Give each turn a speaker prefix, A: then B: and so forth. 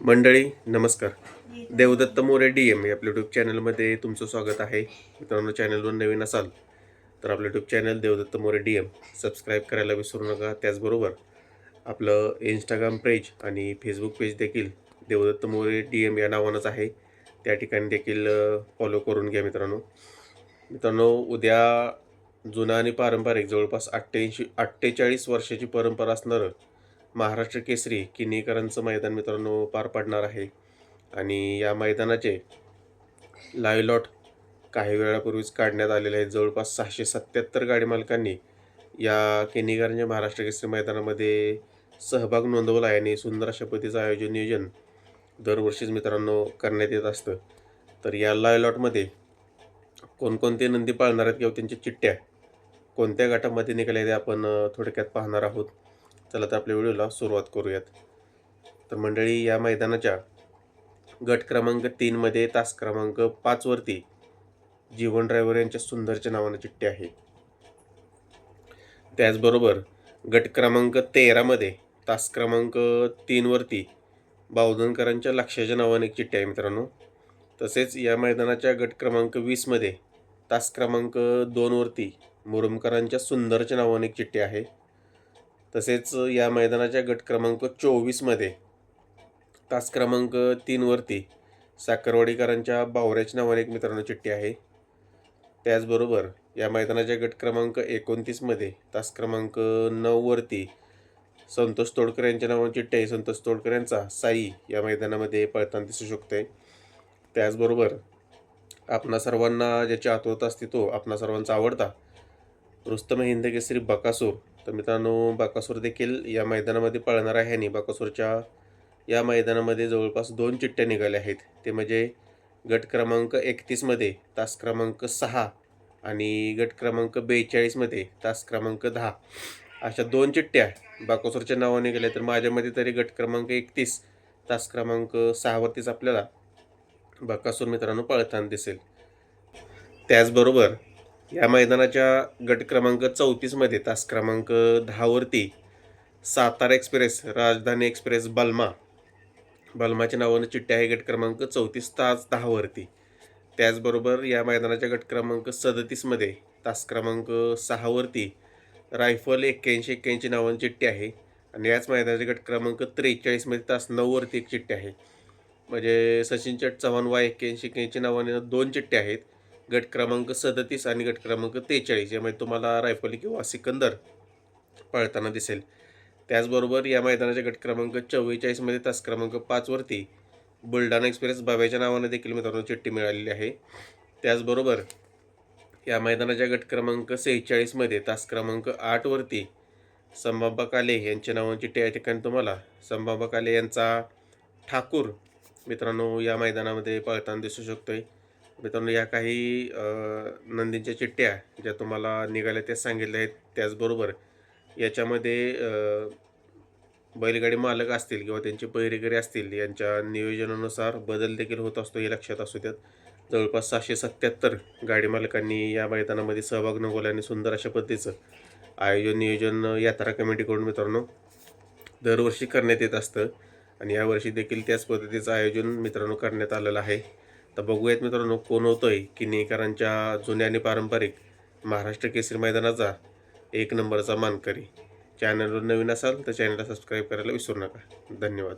A: मंडळी नमस्कार. Devdatta More D M या आपल्या यूट्यूब चॅनलमध्ये तुमचं स्वागत आहे. मित्रांनो चॅनलवर नवीन असाल तर आपलं YouTube channel Devdatta More D M subscribe करायला विसरू नका. त्याचबरोबर आपलं इंस्टाग्राम पेज आणि फेसबुक पेज देखील देवदत्त मोरे डी एम या नावानंच आहे. त्या ठिकाणी देखील फॉलो करून घ्या मित्रांनो. मित्रांनो उद्या जुना आणि पारंपरिक जवळपास अठ्ठ्याऐंशी अठ्ठेचाळीस वर्षाची परंपरा असणारं महाराष्ट्र केसरी किनीकरांचं मैदान मित्रांनो पार पडणार आहे. आणि या मैदानाचे लायलॉट लॉट काही वेळापूर्वीच काढण्यात आलेले आहेत. जवळपास सहाशे सत्याहत्तर गाडी मालकांनी या किनीकरांच्या महाराष्ट्र केसरी मैदानामध्ये सहभाग नोंदवला आहे. आणि सुंदर अशा पद्धतीचं आयोजन नियोजन दरवर्षीच मित्रांनो करण्यात येत असतं. तर या लायलॉटमध्ये कोणकोणते नंदी पाळणार आहेत किंवा त्यांच्या चिठ्ठ्या कोणत्या गटामध्ये निघाल्या ते आपण थोडक्यात पाहणार आहोत. चला तर आपल्या व्हिडिओला सुरुवात करूयात. तर मंडळी या मैदानाच्या गट क्रमांक तीनमध्ये तास क्रमांक पाचवरती जीवन ड्रायव्हर यांच्या सुंदरच्या नावानं चिठ्ठी आहे. त्याचबरोबर गट क्रमांक तेरामध्ये तास क्रमांक तीनवरती बावधनकरांच्या लक्षाच्या नावाने एक चिठ्ठी आहे मित्रांनो. तसेच या मैदानाच्या गट क्रमांक वीसमध्ये तास क्रमांक दोनवरती मुरुमकरांच्या सुंदरच्या नावाने एक चिठ्ठी आहे. तसेच या मैदानाच्या गट क्रमांक चोवीसमध्ये तास क्रमांक तीनवरती साखरवाडीकरांच्या बावऱ्याच्या नावाने एक मित्रांनो चिठ्ठी आहे. त्याचबरोबर या मैदानाच्या गट क्रमांक एकोणतीसमध्ये तास क्रमांक नऊवरती संतोष तोडकर यांच्या नावाने चिठ्ठी आहे. संतोष तोडकर यांचा साई या मैदानामध्ये पळताना दिसू शकतोय. त्याचबरोबर आपणा सर्वांना ज्याची आतुरता असते तो आपणा सर्वांचा आवडता रुस्तम हिंद केसरी बकासूर तर मित्रांनो बाकासूर देखील या मैदानामध्ये पळणार आहे आणि बाकासूरच्या या मैदानामध्ये जवळपास दोन चिठ्ठ्या निघाल्या आहेत. ते म्हणजे गट क्रमांक एकतीसमध्ये तास क्रमांक सहा आणि गट क्रमांक बेचाळीसमध्ये तास क्रमांक दहा. अशा दोन चिठ्ठ्या बाकासूरच्या नावाने गेल्या तर माझ्यामध्ये तरी गट क्रमांक एकतीस तास क्रमांक सहावरतीच आपल्याला बाकासूर मित्रांनो पळताना दिसेल. त्याचबरोबर या मैदानाच्या गट क्रमांक चौतीसमध्ये तास क्रमांक दहावरती सातारा एक्सप्रेस राजधानी एक्सप्रेस बल्मा. बल्माच्या नावानं चिठ्ठी आहे गट क्रमांक चौतीस तास दहावरती त्याचबरोबर या मैदानाच्या गट क्रमांक सदतीसमध्ये तास क्रमांक सहावरती रायफल एक्क्याऐंशी एक्क्याऐंशी नावानं चिठ्ठी आहे. आणि याच मैदानाच्या गट क्रमांक त्रेचाळीसमध्ये तास नऊवरती एक चिठ्ठी आहे. म्हणजे सचिन चट चव्हाण वाय एक्क्याऐंशी एक्क्याऐंशी नावाने दोन चिठ्ठ्या आहेत. गट क्रमांक सदतीस आणि गट क्रमांक त्रेचाळीस. यामध्ये तुम्हाला रायफली किंवा सिकंदर पळताना दिसेल. त्याचबरोबर या मैदानाच्या गट क्रमांक चव्वेचाळीसमध्ये तास क्रमांक पाचवरती बुलढाणा एक्सप्रेस बाब्याच्या नावाने देखील मित्रांनो चिठ्ठी मिळालेली आहे. त्याचबरोबर या मैदानाच्या गट क्रमांक सेहेचाळीसमध्ये तास क्रमांक आठवरती संभाबा काले यांच्या नावाने चिठ्ठी या ठिकाणी तुम्हाला संभाबा काले यांचा ठाकूर मित्रांनो या मैदानामध्ये पळताना दिसू शकतो आहे मित्रांनो या काही नंदींच्या चिठ्ठ्या ज्या तुम्हाला निघाल्या त्या सांगितल्या आहेत त्याचबरोबर याच्यामध्ये बैलगाडी मालक असतील किंवा त्यांचे पहिरेकरी असतील यांच्या नियोजनानुसार बदल देखील होत असतो हे लक्षात असू द्यात. जवळपास सहाशे सत्याहत्तर गाडी मालकांनी या मैदानामध्ये सहभाग नोंदवला आणि सुंदर अशा पद्धतीचं आयोजन नियोजन यात्रा कमिटीकडून मित्रांनो दरवर्षी करण्यात येत असतं. आणि यावर्षी देखील त्याच पद्धतीचं आयोजन मित्रांनो करण्यात आलेलं आहे. तर बघूयात मित्रांनो कोण होतोय किनीकरांच्या जुन्या आणि पारंपरिक महाराष्ट्र केसरी मैदानाचा एक नंबरचा मानकरी. चॅनलवर नवीन असाल तर चॅनलला सबस्क्राईब करायला विसरू नका. धन्यवाद.